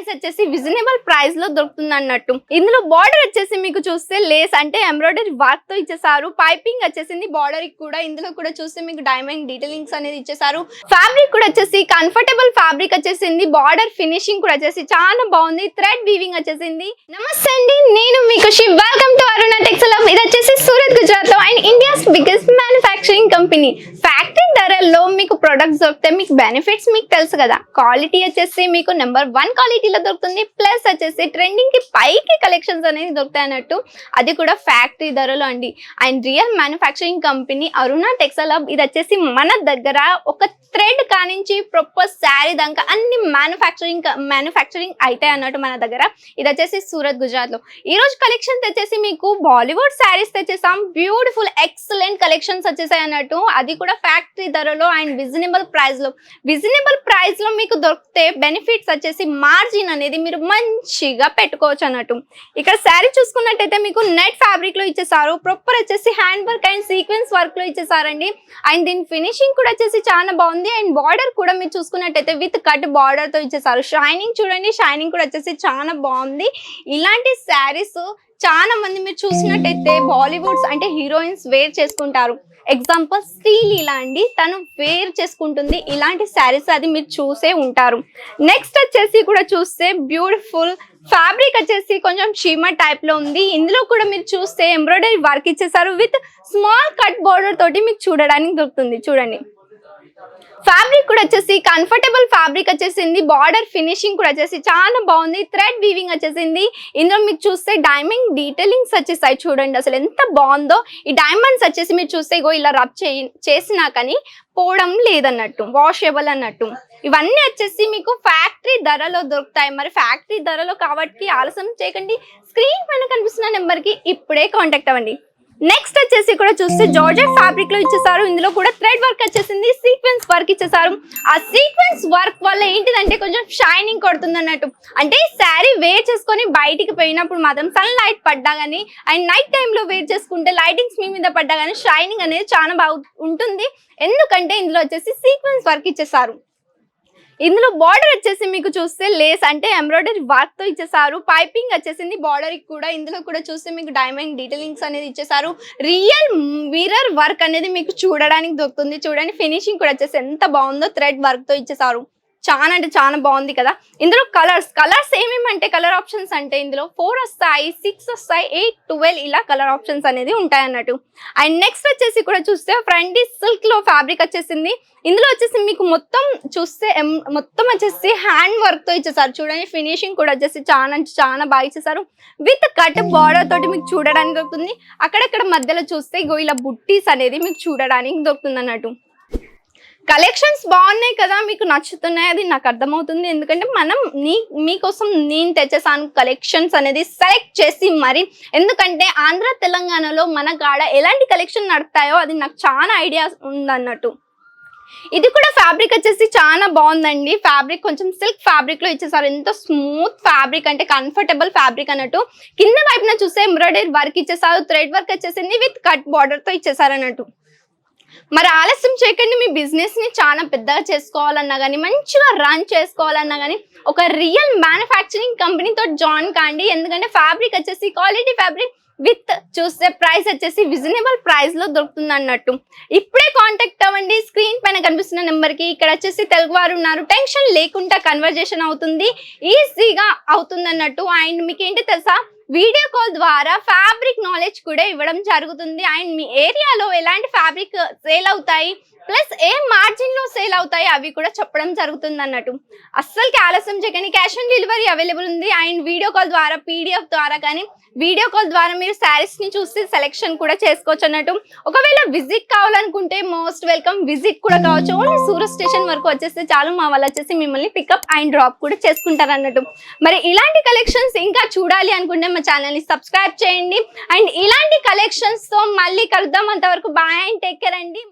Price వచ్చేసి reasonable ప్రైస్లో దొరుకుతుంది అన్నట్టు ఇందులో బార్డర్ వచ్చేసి మీకు చూస్తే లేస్ అంటే ఎంబ్రాయిడరీ వర్క్తో ఇచ్చేసారు. పైపింగ్ వచ్చేసింది బార్డర్ కూడా ఇందులో కూడా చూస్తే మీకు డైమండ్ డీటెయిలింగ్స్ అనేది ఇచ్చేసారు. ఫ్యాబ్రిక్ కూడా వచ్చేసి కంఫర్టబుల్ ఫ్యాబ్రిక్ వచ్చేసింది బార్డర్ ఫినిషింగ్ కూడా వచ్చేసి చాలా బాగుంది. థ్రెడ్ వీవింగ్ వచ్చేసింది నమస్తే అండి నేను మీకు Shiv welcome to Aruna textile ఇది వచ్చేసి సూరత్ గుజరాత్లో and India's biggest manufacturing company products దొరికితే మీకు బెనిఫిట్స్ మీకు తెలుసు కదా. క్వాలిటీ వచ్చేసి మీకు నెంబర్ వన్ క్వాలిటీలో దొరుకుతుంది. ప్లస్ వచ్చేసి ట్రెండింగ్కి పైకి కలెక్షన్స్ అనేది దొరుకుతాయి అన్నట్టు. అది కూడా ఫ్యాక్టరీ ధరలో అండి. And real manufacturing company Aruna textile hub ఇది వచ్చేసి మన దగ్గర ఒక థ్రెడ్ కానించి ప్రొపర్ శారీ దాకా అన్ని మ్యానుఫ్యాక్చరింగ్ మ్యానుఫ్యాక్చరింగ్ అవుతాయి అన్నట్టు మన దగ్గర. ఇది వచ్చేసి సూరత్ గుజరాత్లో ఈ రోజు కలెక్షన్స్ వచ్చేసి మీకు బాలీవుడ్ శారీస్ తెచ్చేసాం. బ్యూటిఫుల్ ఎక్సలెంట్ కలెక్షన్స్ వచ్చేసాయి అన్నట్టు. అది కూడా ఫ్యాక్టరీ ధరలో అండ్ రిజనబుల్ ప్రైస్లో రీజనబుల్ ప్రైస్లో మీకు దొరికితే బెనిఫిట్స్ వచ్చేసి మార్జిన్ అనేది మీరు మంచిగా పెట్టుకోవచ్చు అన్నట్టు. ఇక్కడ శారీ చూసుకున్నట్టయితే మీకు నెట్ ఫ్యాబ్రిక్లో ఇచ్చేసారు ప్రొప్పర్ వచ్చేసి హ్యాండ్ వర్క్ అండ్ సీక్వెన్స్ వర్క్లో ఇచ్చేసారండి. అండ్ దీని ఫినిషింగ్ కూడా వచ్చేసి చాలా బాగుంది. అండ్ బార్డర్ కూడా మీరు చూసుకున్నట్టయితే విత్ కట్ బార్డర్తో ఇచ్చేసారు. షైనింగ్ చూడండి షైనింగ్ కూడా వచ్చేసి చాలా బాగుంది. ఇలాంటి శారీస్ చాలా మంది మీరు చూసినట్టయితే బాలీవుడ్స్ అంటే హీరోయిన్స్ వేర్ చేసుకుంటారు. ఎగ్జాంపుల్ శ్రీలీల అండి తను వేర్ చేసుకుంటుంది. ఇలాంటి శారీస్ అది మీరు చూసే ఉంటారు. నెక్స్ట్ వచ్చేసి కూడా చూస్తే బ్యూటిఫుల్ ఫ్యాబ్రిక్ వచ్చేసి కొంచెం చీమ టైప్లో ఉంది. ఇందులో కూడా మీరు చూస్తే ఎంబ్రాయిడరీ వర్క్ ఇచ్చేసారు. విత్ స్మాల్ కట్ బోర్డర్ తోటి మీకు చూడడానికి దొరుకుతుంది. చూడండి. ఫ్యాబ్రిక్ కూడా వచ్చేసి కంఫర్టబుల్ ఫ్యాబ్రిక్ వచ్చేసింది. బార్డర్ ఫినిషింగ్ కూడా వచ్చేసి చాలా బాగుంది. థ్రెడ్ వీవింగ్ వచ్చేసింది. ఇందులో మీకు చూస్తే డైమండ్ డీటెయిలింగ్స్ వచ్చేసాయి చూడండి. అసలు ఎంత బాగుందో. ఈ డైమండ్స్ వచ్చేసి మీరు చూస్తే ఇగో ఇలా రబ్ చేయి చేసినా కానీ పోవడం లేదన్నట్టు వాషబుల్ అన్నట్టు. ఇవన్నీ వచ్చేసి మీకు ఫ్యాక్టరీ ధరలో దొరుకుతాయి. మరి ఫ్యాక్టరీ ధరలో కాబట్టి ఆలస్యం చేయకండి. స్క్రీన్ పైన కనిపిస్తున్న నెంబర్కి ఇప్పుడే కాంటాక్ట్ అవ్వండి. నెక్స్ట్ వచ్చేసి కూడా చూస్తే జార్జెట్ ఫ్యాబ్రిక్లో ఇచ్చేసారు. ఇందులో కూడా థ్రెడ్ వర్క్ వచ్చేసింది. సీక్వెన్స్ వర్క్ ఇచ్చేసారు. ఆ సీక్వెన్స్ వర్క్ వల్ల ఏంటిదంటే కొంచెం షైనింగ్ కొడుతుంది అన్నట్టు. అంటే శారీ వేర్ చేసుకొని బయటికి పోయినప్పుడు మాత్రం సన్ లైట్ పడ్డా కానీ అండ్ నైట్ టైంలో వేర్ చేసుకుంటే లైటింగ్స్ మీ మీద పడ్డా కానీ షైనింగ్ అనేది చాలా బాగా ఉంటుంది ఎందుకంటే ఇందులో వచ్చేసి సీక్వెన్స్ వర్క్ ఇచ్చేసారు. ఇందులో బార్డర్ వచ్చేసి మీకు చూస్తే లేస్ అంటే ఎంబ్రాయిడరీ వర్క్తో ఇచ్చేసారు. పైపింగ్ వచ్చేసింది బార్డర్ కూడా. ఇందులో కూడా చూస్తే మీకు డైమండ్ డీటెయిలింగ్స్ అనేది ఇచ్చేసారు. రియల్ మిరర్ వర్క్ అనేది మీకు చూడడానికి దొరుకుతుంది. చూడండి ఫినిషింగ్ కూడా వచ్చేసి ఎంత బాగుందో థ్రెడ్ వర్క్తో ఇచ్చేసారు. చాలా అంటే చాలా బాగుంది కదా. ఇందులో కలర్స్ కలర్స్ ఏమేమంటే కలర్ ఆప్షన్స్ అంటే ఇందులో ఫోర్ వస్తాయి సిక్స్ వస్తాయి ఎయిట్ ట్వెల్వ్ ఇలా కలర్ ఆప్షన్స్ అనేది ఉంటాయి అన్నట్టు. అండ్ నెక్స్ట్ వచ్చేసి కూడా చూస్తే ఫ్రంట్ సిల్క్లో ఫ్యాబ్రిక్ వచ్చేసింది. ఇందులో వచ్చేసి మీకు మొత్తం చూస్తే మొత్తం వచ్చేసి హ్యాండ్ వర్క్తో ఇచ్చేసారు. చూడండి ఫినిషింగ్ కూడా వచ్చేసి చాలా అంటే చాలా బాగా ఇచ్చేసారు. విత్ కట్ బార్డర్ తోటి మీకు చూడడానికి దొరుకుతుంది. అక్కడక్కడ మధ్యలో చూస్తే ఇగో ఇలా బుట్టీస్ అనేది మీకు చూడడానికి దొరుకుతుంది అన్నట్టు. కలెక్షన్స్ బాగున్నాయి కదా మీకు నచ్చుతున్నాయి అది నాకు అర్థమవుతుంది. ఎందుకంటే మనం నీ మీకోసం నేను తెచ్చేసాను కలెక్షన్స్ అనేది సెలెక్ట్ చేసి మరి ఎందుకంటే ఆంధ్ర తెలంగాణలో మన కాడ ఎలాంటి కలెక్షన్ నడుపుతాయో అది నాకు చాలా ఐడియా ఉందన్నట్టు. ఇది కూడా ఫ్యాబ్రిక్ వచ్చేసి చాలా బాగుందండి. ఫ్యాబ్రిక్ కొంచెం సిల్క్ ఫ్యాబ్రిక్లో ఇచ్చేసారు. ఎంతో స్మూత్ ఫ్యాబ్రిక్ అంటే కంఫర్టబుల్ ఫ్యాబ్రిక్ అన్నట్టు. కింద వైపున చూస్తే ఎంబ్రాయిడరీ వర్క్ ఇచ్చేసారు. థ్రెడ్ వర్క్ వచ్చేసింది విత్ కట్ బార్డర్తో ఇచ్చేసారు అన్నట్టు మరి ఆలస్యం చేయకండి మీ బిజినెస్ని చాలా పెద్దగా చేసుకోవాలన్నా కానీ మంచిగా రన్ చేసుకోవాలన్నా కానీ ఒక రియల్ మ్యానుఫ్యాక్చరింగ్ కంపెనీతో జాయిన్ కాండి. ఎందుకంటే ఫ్యాబ్రిక్ వచ్చేసి క్వాలిటీ ఫ్యాబ్రిక్ విత్ చూస్తే ప్రైస్ వచ్చేసి విజనబుల్ ప్రైస్లో దొరుకుతుంది అన్నట్టు ఇప్పుడే కాంటాక్ట్ అవ్వండి. స్క్రీన్ పైన కనిపిస్తున్న నెంబర్కి ఇక్కడ వచ్చేసి తెలుగు వారు ఉన్నారు. టెన్షన్ లేకుండా కన్వర్జేషన్ అవుతుంది. ఈజీగా అవుతుంది అన్నట్టు అండ్ మీకు ఏంటి తెలుసా? వీడియో కాల్ ద్వారా ఫ్యాబ్రిక్ నాలెడ్జ్ కూడా ఇవ్వడం జరుగుతుంది. అండ్ మీ ఏరియాలో ఎలాంటి ఫ్యాబ్రిక్ సేల్ అవుతాయి? ప్లస్ ఏ మార్జిన్లో సేల్ అవుతాయి అవి కూడా చెప్పడం జరుగుతుంది అన్నట్టు అస్సలకి ఆలస్యం చేయకండి. క్యాష్ ఆన్ డెలివరీ అవైలబుల్ ఉంది. అండ్ వీడియో కాల్ ద్వారా పీడిఎఫ్ ద్వారా కానీ వీడియో కాల్ ద్వారా మీరు శారీస్ని చూసి సెలెక్షన్ కూడా చేసుకోవచ్చు అన్నట్టు ఒకవేళ విజిట్ కావాలనుకుంటే మోస్ట్ వెల్కమ్ విజిట్ కూడా కావచ్చు. ఓన్లీ సూరత్ స్టేషన్ వరకు వచ్చేస్తే చాలు. మా వాళ్ళు వచ్చేసి మిమ్మల్ని పికప్ అండ్ డ్రాప్ కూడా చేసుకుంటారు అన్నట్టు మరి ఇలాంటి కలెక్షన్స్ ఇంకా చూడాలి అనుకుంటే మా ఛానల్ని సబ్స్క్రైబ్ చేయండి. అండ్ ఇలాంటి కలెక్షన్స్తో మళ్ళీ కలుద్దాం. అంతవరకు బాయ్ అండ్ టేక్ కేర్ అండి.